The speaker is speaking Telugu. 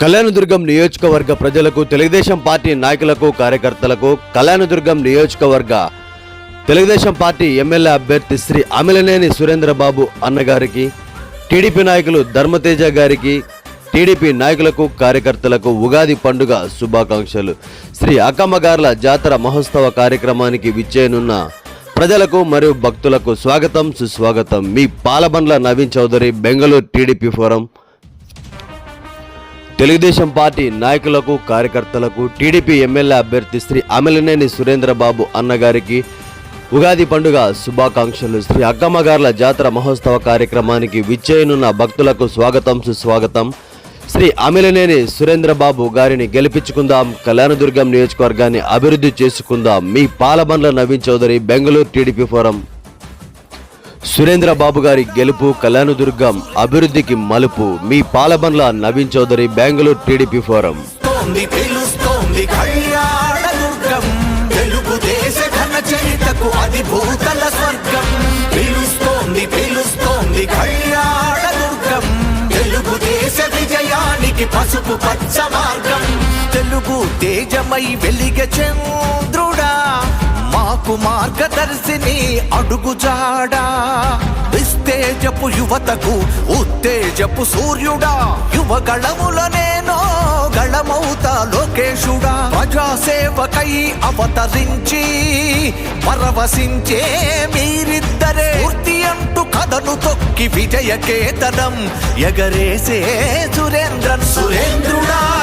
కళ్యాణదుర్గం నియోజకవర్గ ప్రజలకు తెలుగుదేశం పార్టీ నాయకులకు కార్యకర్తలకు కళ్యాణదుర్గం నియోజకవర్గ తెలుగుదేశం పార్టీ ఎమ్మెల్యే అభ్యర్థి శ్రీ అమిలనేని సురేంద్రబాబు అన్నగారికి టీడీపీ నాయకులు ధర్మతేజ గారికి టీడీపీ నాయకులకు కార్యకర్తలకు ఉగాది పండుగ శుభాకాంక్షలు. శ్రీ అక్కమ్మగార్ల జాతర మహోత్సవ కార్యక్రమానికి విచ్చేయనున్న ప్రజలకు మరియు భక్తులకు స్వాగతం సుస్వాగతం. మీ Palabandla Naveen Chowdary Bengaluru TDP forum. Telugu Desam party నాయకులకు కార్యకర్తలకు టీడీపీ ఎమ్మెల్యే అభ్యర్థి శ్రీ అమిలినేని సురేంద్రబాబు అన్నగారికి ఉగాది పండుగ శుభాకాంక్షలు. శ్రీ అక్కమ్మగార్ల జాతర మహోత్సవ కార్యక్రమానికి విచ్చేయనున్న భక్తులకు స్వాగతం సుస్వాగతం. శ్రీ అమిలనేని సురేంద్రబాబు గారిని గెలిపించుకుందాం కళ్యాణదుర్గం నియోజకవర్గాన్ని అభివృద్ధి చేసుకుందాం. మీ పాలబండ్ల నవీన్ చౌదరి బెంగళూరు టీడీపీ ఫోరం. సురేంద్ర బాబు గారి గెలుపు కళ్యాణదుర్గం అభివృద్ధికి మలుపు. మీ పాలబండ్ల నవీన్ చౌదరి బెంగళూరు టీడీపీ ఫోరం. పసుపు పచ్చ మార్గం. తెలుగు తేజమై వెలిగ చంద్రుడ మాకు మార్గదర్శిని అడుగుజాడా విస్తేజపు యువతకు ఉత్తేజపు సూర్యుడా. యువగళముల నేను గళమౌతా లోకేశుడా. ప్రజాసేవకై అవతరించి పరవశించే మీరిద్దరే. పూర్తి అంటూ కథను తొక్కి విజయ కేతనం ఎగరేసే సురేంద్రన్. సురేంద్రుడా.